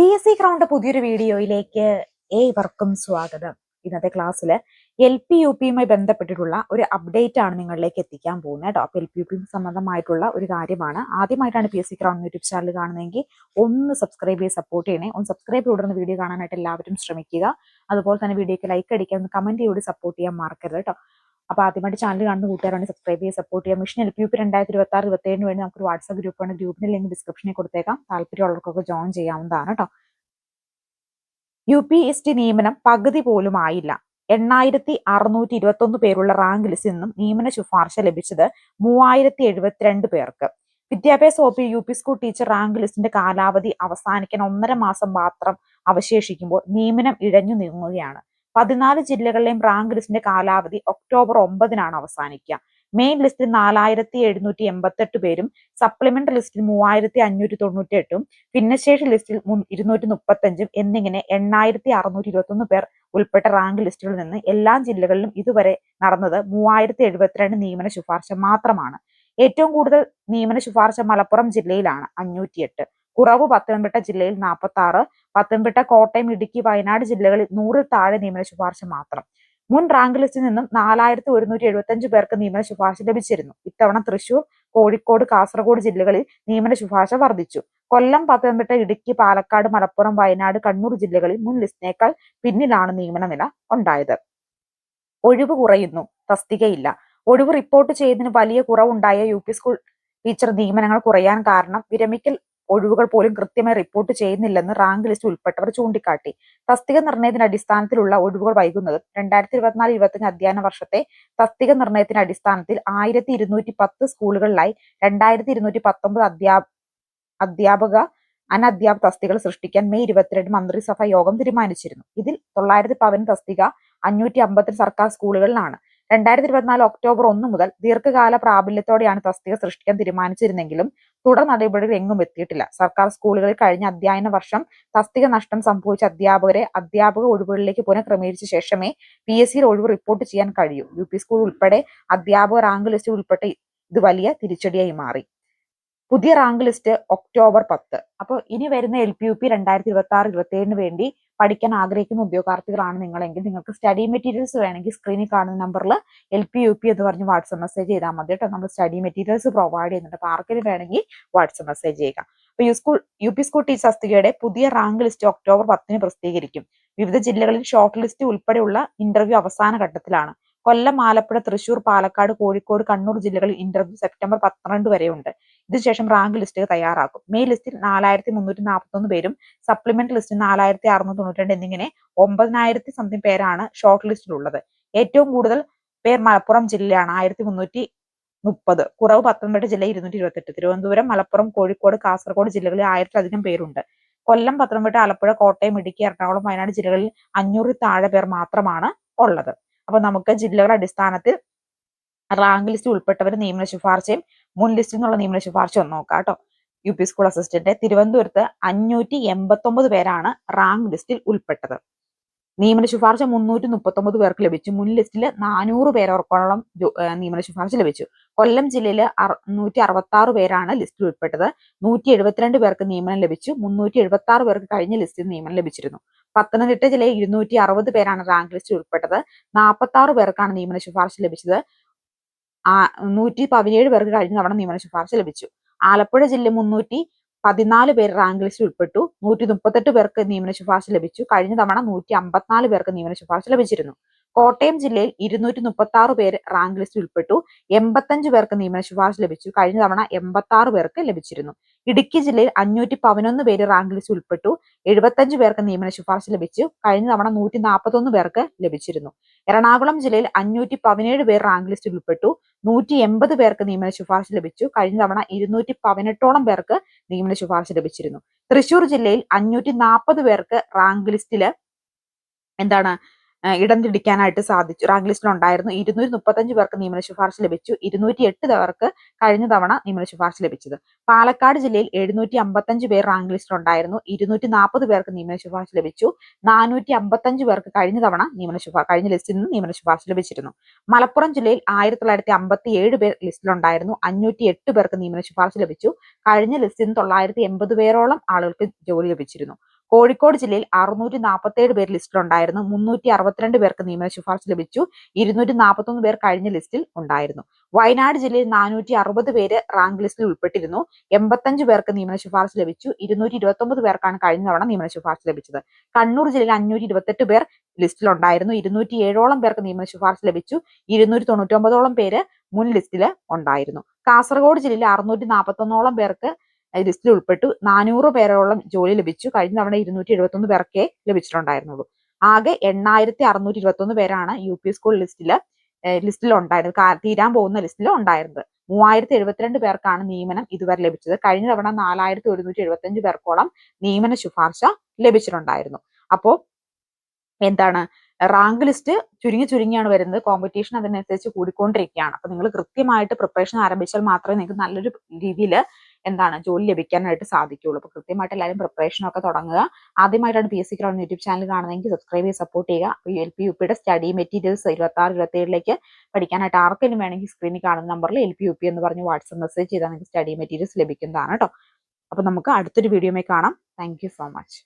P S C crowned പുതിയൊരു വീഡിയോയിലേക്ക് ഏവർക്കും സ്വാഗതം. ഇന്നത്തെ ക്ലാസ്സിൽ എൽ പി യു പിയുമായി ബന്ധപ്പെട്ടിട്ടുള്ള ഒരു അപ്ഡേറ്റ് ആണ് നിങ്ങളിലേക്ക് എത്തിക്കാൻ പോകുന്നത് കേട്ടോ. അപ്പോൾ എൽ പി യു പി സംബന്ധമായിട്ടുള്ള ഒരു കാര്യമാണ്. ആദ്യമായിട്ടാണ് P S C crown YouTube channel കാണുന്നതെങ്കിൽ ഒന്ന് സബ്സ്ക്രൈബ് ചെയ്ത് സപ്പോർട്ട് ചെയ്യണേ. ഒന്ന് സബ്സ്ക്രൈബ് തുടർന്ന് വീഡിയോ കാണാനായിട്ട് എല്ലാവരും ശ്രമിക്കുക. അതുപോലെ തന്നെ വീഡിയോക്ക് ലൈക്ക് അടിക്കാൻ ഒന്ന് കമന്റ് ചെയ്ത് സപ്പോർട്ട് ചെയ്യാൻ മറക്കരുത് കേട്ടോ. അപ്പോൾ ആദ്യമായിട്ട് ചാനൽ കാണുന്ന കൂട്ടുകാരാണ് സബ്സ്ക്രൈബ് ചെയ്യുക സപ്പോർട്ട് ചെയ്യുക. Mission L P U P രണ്ടായിരത്തി ഇരുപത്തി ആറ് ഇരുപത്തി ഏഴിന് വേണ്ടി നമുക്കൊരു വാട്സ്ആപ്പ് ഗ്രൂപ്പാണ് ഗ്രൂപ്പിന്റെ ലിങ്ക് ഡിസ്ക്രിപ്ഷനിൽ കൊടുത്തേക്കാം. താല്പര്യമുള്ളവർക്കൊക്കെ ജോയിൻ ചെയ്യാവുന്നതാണ് കേട്ടോ യു പി എസ് ടി നിയമനം പകുതി പോലും ആയില്ല. എണ്ണായിരത്തി അറുന്നൂറ്റി ഇരുപത്തി ഒന്ന് പേരുള്ള റാങ്ക് ലിസ്റ്റിൽ നിന്നും നിയമന ശുപാർശ ലഭിച്ചത് മൂവായിരത്തി എഴുപത്തിരണ്ട് പേർക്ക്. വിദ്യാഭ്യാസ വകുപ്പ് U P school teacher rank ലിസ്റ്റിന്റെ കാലാവധി അവസാനിക്കാൻ ഒന്നര മാസം മാത്രം അവശേഷിക്കുമ്പോൾ നിയമനം ഇഴഞ്ഞു നീങ്ങുകയാണ്. പതിനാല് ജില്ലകളിലെയും റാങ്ക് ലിസ്റ്റിന്റെ കാലാവധി ഒക്ടോബർ ഒമ്പതിനാണ് അവസാനിക്കുക. മെയിൻ ലിസ്റ്റിൽ നാലായിരത്തി എഴുന്നൂറ്റി എൺപത്തെട്ട് പേരും സപ്ലിമെന്ററി ലിസ്റ്റിൽ മൂവായിരത്തി അഞ്ഞൂറ്റി തൊണ്ണൂറ്റി എട്ടും ഭിന്നശേഷി ലിസ്റ്റിൽ ഇരുന്നൂറ്റി മുപ്പത്തഞ്ചും എന്നിങ്ങനെ എണ്ണായിരത്തി അറുന്നൂറ്റി ഇരുപത്തി ഒന്ന് പേർ ഉൾപ്പെട്ട റാങ്ക് ലിസ്റ്റുകളിൽ നിന്ന് എല്ലാ ജില്ലകളിലും ഇതുവരെ നടന്നത് മൂവായിരത്തി എഴുപത്തിരണ്ട് നിയമന ശുപാർശ മാത്രമാണ്. ഏറ്റവും കൂടുതൽ നിയമന ശുപാർശ മലപ്പുറം ജില്ലയിലാണ് അഞ്ഞൂറ്റിയെട്ട്. കുറവ് പത്തനംതിട്ട ജില്ലയിൽ നാൽപ്പത്തി ആറ് പത്തനംതിട്ട കോട്ടയം ഇടുക്കി വയനാട് ജില്ലകളിൽ നൂറിൽ താഴെ നിയമന ശുപാർശ മാത്രം. മുൻ റാങ്ക് ലിസ്റ്റിൽ നിന്നും നാലായിരത്തി ഒരുന്നൂറ്റി എഴുപത്തി പേർക്ക് നിയമന ശുപാർശ ലഭിച്ചിരുന്നു. ഇത്തവണ തൃശൂർ കോഴിക്കോട് കാസർഗോഡ് ജില്ലകളിൽ നിയമന ശുപാർശ വർദ്ധിച്ചു. കൊല്ലം പത്തനംതിട്ട ഇടുക്കി പാലക്കാട് മലപ്പുറം വയനാട് കണ്ണൂർ ജില്ലകളിൽ മുൻ ലിസ്റ്റിനേക്കാൾ പിന്നിലാണ് നിയമന നില ഉണ്ടായത്. ഒഴിവ് കുറയുന്നു തസ്തികയില്ല. ഒഴിവ് റിപ്പോർട്ട് ചെയ്തതിന് വലിയ കുറവുണ്ടായ യു പി സ്കൂൾ ടീച്ചർ നിയമനങ്ങൾ കുറയാൻ കാരണം വിരമിക്കൽ ഒഴിവുകൾ പോലും കൃത്യമായി റിപ്പോർട്ട് ചെയ്യുന്നില്ലെന്ന് റാങ്ക് ലിസ്റ്റ് ഉൾപ്പെട്ടവർ ചൂണ്ടിക്കാട്ടി. തസ്തിക നിർണയത്തിന്റെ അടിസ്ഥാനത്തിലുള്ള ഒഴിവുകൾ വൈകുന്നത് രണ്ടായിരത്തി ഇരുപത്തിനാല് ഇരുപത്തിയഞ്ച് അധ്യയന വർഷത്തെ തസ്തിക നിർണയത്തിന്റെ അടിസ്ഥാനത്തിൽ ആയിരത്തി ഇരുന്നൂറ്റി പത്ത് സ്കൂളുകളിലായി രണ്ടായിരത്തി ഇരുന്നൂറ്റി പത്തൊമ്പത് അധ്യാ അധ്യാപക അനധ്യാപക തസ്തികൾ സൃഷ്ടിക്കാൻ മെയ് ഇരുപത്തിരണ്ട് മന്ത്രിസഭാ യോഗം തീരുമാനിച്ചിരുന്നു. ഇതിൽ തൊള്ളായിരത്തി പതിനൊന്ന് തസ്തിക അഞ്ഞൂറ്റി അമ്പത്തി സർക്കാർ സ്കൂളുകളിലാണ്. രണ്ടായിരത്തി ഇരുപത്തിനാല് ഒക്ടോബർ ഒന്ന് മുതൽ ദീർഘകാല പ്രാബല്യത്തോടെയാണ് തസ്തിക സൃഷ്ടിക്കാൻ തീരുമാനിച്ചിരുന്നെങ്കിലും തുടർ നടപടികൾ എങ്ങും എത്തിയിട്ടില്ല. സർക്കാർ സ്കൂളുകളിൽ കഴിഞ്ഞ അധ്യയന വർഷം തസ്തിക നഷ്ടം സംഭവിച്ച അധ്യാപകരെ അധ്യാപക ഒഴിവുകളിലേക്ക് പുനഃക്രമീകരിച്ച ശേഷമേ പി എസ് സിയിൽ ഒഴിവ് റിപ്പോർട്ട് ചെയ്യാൻ കഴിയൂ. യു പി സ്കൂൾ ഉൾപ്പെടെ അധ്യാപക റാങ്ക് ലിസ്റ്റിൽ ഉൾപ്പെട്ട ഇത് വലിയ തിരിച്ചടിയായി മാറി. പുതിയ റാങ്ക് ലിസ്റ്റ് ഒക്ടോബർ പത്ത്. അപ്പോൾ ഇനി വരുന്ന എൽ പി യു പി രണ്ടായിരത്തി ഇരുപത്തി ആറ് ഇരുപത്തി ഏഴിന് വേണ്ടി പഠിക്കാൻ ആഗ്രഹിക്കുന്ന ഉദ്യോഗാർത്ഥികളാണ് നിങ്ങളെങ്കിൽ നിങ്ങൾക്ക് സ്റ്റഡി മെറ്റീരിയൽസ് വേണമെങ്കിൽ സ്ക്രീനിൽ കാണുന്ന നമ്പറിൽ എൽ പി യു പി എന്ന് പറഞ്ഞ് വാട്സപ്പ് മെസ്സേജ് ചെയ്താൽ മതി കേട്ടോ. നമ്മൾ സ്റ്റഡി മെറ്റീരിയൽസ് പ്രൊവൈഡ് ചെയ്യുന്നുണ്ട്. അപ്പോൾ ആർക്കും വേണമെങ്കിൽ വാട്സപ്പ് മെസ്സേജ് ചെയ്യുക. അപ്പോൾ U school U P school teacher തസ്തികയുടെ പുതിയ റാങ്ക് ലിസ്റ്റ് ഒക്ടോബർ പത്തിന് പ്രസിദ്ധീകരിക്കും. വിവിധ ജില്ലകളിൽ ഷോർട്ട് ലിസ്റ്റ് ഉൾപ്പെടെയുള്ള ഇന്റർവ്യൂ അവസാന ഘട്ടത്തിലാണ്. കൊല്ലം ആലപ്പുഴ തൃശൂർ പാലക്കാട് കോഴിക്കോട് കണ്ണൂർ ജില്ലകളിൽ ഇന്റർവ്യൂ സെപ്റ്റംബർ പന്ത്രണ്ട് വരെയുണ്ട്. ഇതിനുശേഷം റാങ്ക് ലിസ്റ്റ് തയ്യാറാക്കും. മെയ് ലിസ്റ്റിൽ നാലായിരത്തി മുന്നൂറ്റി നാൽപ്പത്തൊന്ന് പേരും സപ്ലിമെന്റ് ലിസ്റ്റിൽ നാലായിരത്തി അറുന്നൂറ്റി തൊണ്ണൂറ്റി രണ്ട് എന്നിങ്ങനെ ഒമ്പതിനായിരത്തി സംതിങ് പേരാണ് ഷോർട്ട് ലിസ്റ്റിലുള്ളത് ഏറ്റവും കൂടുതൽ പേർ മലപ്പുറം ജില്ലയാണ് ആയിരത്തി മുന്നൂറ്റി മുപ്പത് കുറവ് പത്തനംതിട്ട ജില്ല ഇരുന്നൂറ്റി ഇരുപത്തെട്ട് തിരുവനന്തപുരം മലപ്പുറം കോഴിക്കോട് കാസർഗോഡ് ജില്ലകളിൽ ആയിരത്തിലധികം പേരുണ്ട്. കൊല്ലം പത്തനംതിട്ട ആലപ്പുഴ കോട്ടയം ഇടുക്കി എറണാകുളം വയനാട് ജില്ലകളിൽ അഞ്ഞൂറിൽ താഴെ പേർ മാത്രമാണ് ഉള്ളത്. അപ്പൊ നമുക്ക് ജില്ലകളുടെ അടിസ്ഥാനത്തിൽ റാങ്ക് ലിസ്റ്റ് ഉൾപ്പെട്ടവർ നിയമന ശുപാർശയും മുൻ ലിസ്റ്റിൽ നിന്നുള്ള നിയമന ശുപാർശ ഒന്ന് നോക്കാം കേട്ടോ. യു പി സ്കൂൾ അസിസ്റ്റന്റ് തിരുവനന്തപുരത്ത് അഞ്ഞൂറ്റി എൺപത്തൊമ്പത് പേരാണ് റാങ്ക് ലിസ്റ്റിൽ ഉൾപ്പെട്ടത്. നിയമന ശുപാർശ മുന്നൂറ്റി മുപ്പത്തൊമ്പത് പേർക്ക് ലഭിച്ചു. മുൻ ലിസ്റ്റിൽ നാനൂറ് പേരോർക്കോളം നിയമന ശുപാർശ ലഭിച്ചു. കൊല്ലം ജില്ലയിൽ നൂറ്റി അറുപത്തി ആറ് പേരാണ് ലിസ്റ്റിൽ ഉൾപ്പെട്ടത്. നൂറ്റി എഴുപത്തിരണ്ട് പേർക്ക് നിയമനം ലഭിച്ചു. മുന്നൂറ്റി എഴുപത്തി ആറ് പേർക്ക് കഴിഞ്ഞ ലിസ്റ്റിൽ നിയമനം ലഭിച്ചിരുന്നു. പത്തനംതിട്ട ജില്ലയിൽ ഇരുന്നൂറ്റി അറുപത് പേരാണ് റാങ്ക് ലിസ്റ്റിൽ ഉൾപ്പെട്ടത്. നാൽപ്പത്തി ആറ് പേർക്കാണ് നിയമന ശുപാർശ ലഭിച്ചത്. ആ നൂറ്റി പതിനേഴ് പേർക്ക് കഴിഞ്ഞ തവണ നിയമന ശുപാർശ ലഭിച്ചു. ആലപ്പുഴ ജില്ല മുന്നൂറ്റി പതിനാല് പേർ റാങ്ക് ലിസ്റ്റിൽ ഉൾപ്പെട്ടു. നൂറ്റി മുപ്പത്തെട്ട് പേർക്ക് നിയമന ശുപാർശ ലഭിച്ചു. കഴിഞ്ഞ തവണ നൂറ്റി അമ്പത്തിനാല് പേർക്ക് നിയമന ശുപാർശ ലഭിച്ചിരുന്നു. കോട്ടയം ജില്ലയിൽ ഇരുന്നൂറ്റി മുപ്പത്തി ആറ് പേര് റാങ്ക് ലിസ്റ്റിൽ ഉൾപ്പെട്ടു. എൺപത്തഞ്ച് പേർക്ക് നിയമന ശുപാർശ ലഭിച്ചു. കഴിഞ്ഞ തവണ എൺപത്തി ആറ് പേർക്ക് ലഭിച്ചിരുന്നു. ഇടുക്കി ജില്ലയിൽ അഞ്ഞൂറ്റി പതിനൊന്ന് പേര് റാങ്ക് ലിസ്റ്റിൽ ഉൾപ്പെട്ടു. എഴുപത്തഞ്ച് പേർക്ക് നിയമന ശുപാർശ ലഭിച്ചു. കഴിഞ്ഞ തവണ നൂറ്റി നാൽപ്പത്തൊന്ന് പേർക്ക് ലഭിച്ചിരുന്നു. എറണാകുളം ജില്ലയിൽ അഞ്ഞൂറ്റി പതിനേഴ് പേർ റാങ്ക് ലിസ്റ്റിൽ ഉൾപ്പെട്ടു. നൂറ്റി എൺപത് പേർക്ക് നിയമന ശുപാർശ ലഭിച്ചു. കഴിഞ്ഞ തവണ ഇരുന്നൂറ്റി പതിനെട്ടോളം പേർക്ക് നിയമന ശുപാർശ ലഭിച്ചിരുന്നു. തൃശൂർ ജില്ലയിൽ അഞ്ഞൂറ്റി നാൽപ്പത് പേർക്ക് റാങ്ക് ലിസ്റ്റിൽ എന്താണ് ഇടം പിടിക്കാനായിട്ട് സാധിച്ചു. റാങ്ക് ലിസ്റ്റിൽ ഉണ്ടായിരുന്നു ഇരുന്നൂറ്റി മുപ്പത്തഞ്ച് പേർക്ക് നിയമന ശുപാർശ ലഭിച്ചു. ഇരുന്നൂറ്റി എട്ട് പേർക്ക് കഴിഞ്ഞ തവണ നിയമന ശുപാർശ ലഭിച്ചത്. പാലക്കാട് ജില്ലയിൽ എഴുന്നൂറ്റി അമ്പത്തഞ്ച് പേർ റാങ്ക് ലിസ്റ്റിൽ ഉണ്ടായിരുന്നു ഇരുന്നൂറ്റി നാൽപ്പത് പേർക്ക് നിയമന ശുപാർശ ലഭിച്ചു. നാനൂറ്റി അമ്പത്തഞ്ച് പേർക്ക് കഴിഞ്ഞ തവണ നിയമന ശുപാർശ കഴിഞ്ഞ ലിസ്റ്റിൽ നിന്ന് നിയമന ശുപാർശ ലഭിച്ചിരുന്നു. മലപ്പുറം ജില്ലയിൽ ആയിരത്തി തൊള്ളായിരത്തി അമ്പത്തി ഏഴ് പേർ ലിസ്റ്റിലുണ്ടായിരുന്നു. അഞ്ഞൂറ്റി എട്ട് പേർക്ക് നിയമന ശുപാർശ ലഭിച്ചു. കഴിഞ്ഞ ലിസ്റ്റിൽ നിന്ന് തൊള്ളായിരത്തി എൺപത് പേരോളം ആളുകൾക്ക് ജോലി ലഭിച്ചിരുന്നു. കോഴിക്കോട് ജില്ലയിൽ അറുന്നൂറ്റി നാൽപ്പത്തേഴ് ലിസ്റ്റിൽ ലിസ്റ്റിലുണ്ടായിരുന്നു മുന്നൂറ്റി അറുപത്തിരണ്ട് പേർക്ക് നിയമന ശുപാർശ ലഭിച്ചു. ഇരുന്നൂറ്റി നാൽപ്പത്തൊന്ന് പേർ കഴിഞ്ഞ ലിസ്റ്റിൽ ഉണ്ടായിരുന്നു. വയനാട് ജില്ലയിൽ നാനൂറ്റി അറുപത് പേര് റാങ്ക് ലിസ്റ്റിൽ ഉൾപ്പെട്ടിരുന്നു. എൺപത്തഞ്ച് പേർക്ക് നിയമന ശുപാർശ ലഭിച്ചു. ഇരുന്നൂറ്റി ഇരുപത്തൊമ്പത് പേർക്കാണ് കഴിഞ്ഞ തവണ നിയമന ശുപാർശ ലഭിച്ചത്. കണ്ണൂർ ജില്ലയിൽ അഞ്ഞൂറ്റി ഇരുപത്തെട്ട് പേർ ലിസ്റ്റിലുണ്ടായിരുന്നു ഇരുന്നൂറ്റി ഏഴോളം പേർക്ക് നിയമന ശുപാർശ ലഭിച്ചു. ഇരുന്നൂറ്റി തൊണ്ണൂറ്റി ഒമ്പതോളം പേര് മുൻ ലിസ്റ്റിൽ ഉണ്ടായിരുന്നു. കാസർഗോഡ് ജില്ലയിൽ അറുന്നൂറ്റി നാൽപ്പത്തൊന്നോളം പേർക്ക് ലിസ്റ്റിൽ ഉൾപ്പെട്ടു നാനൂറ് പേരോളം ജോലി ലഭിച്ചു. കഴിഞ്ഞ തവണ ഇരുന്നൂറ്റി എഴുപത്തൊന്ന് പേർക്കേ ലഭിച്ചിട്ടുണ്ടായിരുന്നുള്ളൂ. ആകെ എണ്ണായിരത്തി അറുന്നൂറ്റി ഇരുപത്തൊന്ന് പേരാണ് യു പി സ്കൂൾ ലിസ്റ്റിൽ ലിസ്റ്റിൽ ഉണ്ടായിരുന്നത് തീരാൻ പോകുന്ന ലിസ്റ്റിൽ ഉണ്ടായിരുന്നത്. മൂവായിരത്തി എഴുപത്തിരണ്ട് പേർക്കാണ് നിയമനം ഇതുവരെ ലഭിച്ചത്. കഴിഞ്ഞ തവണ നാലായിരത്തി ഒരുന്നൂറ്റി എഴുപത്തഞ്ച് പേർക്കോളം നിയമന ശുപാർശ ലഭിച്ചിട്ടുണ്ടായിരുന്നു. അപ്പോൾ എന്താണ്? റാങ്ക് ലിസ്റ്റ് ചുരുങ്ങി ചുരുങ്ങിയാണ് വരുന്നത്. കോമ്പറ്റീഷൻ അതിനനുസരിച്ച് കൂടിക്കൊണ്ടിരിക്കുകയാണ്. അപ്പൊ നിങ്ങൾ കൃത്യമായിട്ട് പ്രിപ്പറേഷൻ ആരംഭിച്ചാൽ മാത്രമേ നിങ്ങൾക്ക് നല്ലൊരു രീതിയിൽ എന്താണ് ജോലി ലഭിക്കാനായിട്ട് സാധിക്കുള്ളൂ. അപ്പൊ കൃത്യമായിട്ട് എല്ലാവരും പ്രിപ്പറേഷൻ ഒക്കെ തുടങ്ങുക. ആദ്യമായിട്ടാണ് P S C crown YouTube channel കാണുന്നതെങ്കിൽ സബ്സ്ക്രൈബ് ചെയ്ത് സപ്പോർട്ട് ചെയ്യുക. എൽ പി യു പിയുടെ സ്റ്റഡി മെറ്റീരിയൽസ് ഇരുപത്തി ആറ് ഇരുപത്തി ഏഴിലേക്ക് പഠിക്കാനായിട്ട് ആർക്കെങ്കിലും വേണമെങ്കിൽ സ്ക്രീനിൽ കാണുന്ന നമ്പറിൽ എൽ പി യു പി എന്ന് പറഞ്ഞ് വാട്സപ്പ് മെസ്സേജ് ചെയ്താൽ നിങ്ങൾക്ക് സ്റ്റഡി മെറ്റീരിയൽസ് ലഭിക്കുന്നതാണ് കേട്ടോ അപ്പൊ നമുക്ക് അടുത്തൊരു വീഡിയോയിൽ കാണാം. Thank so much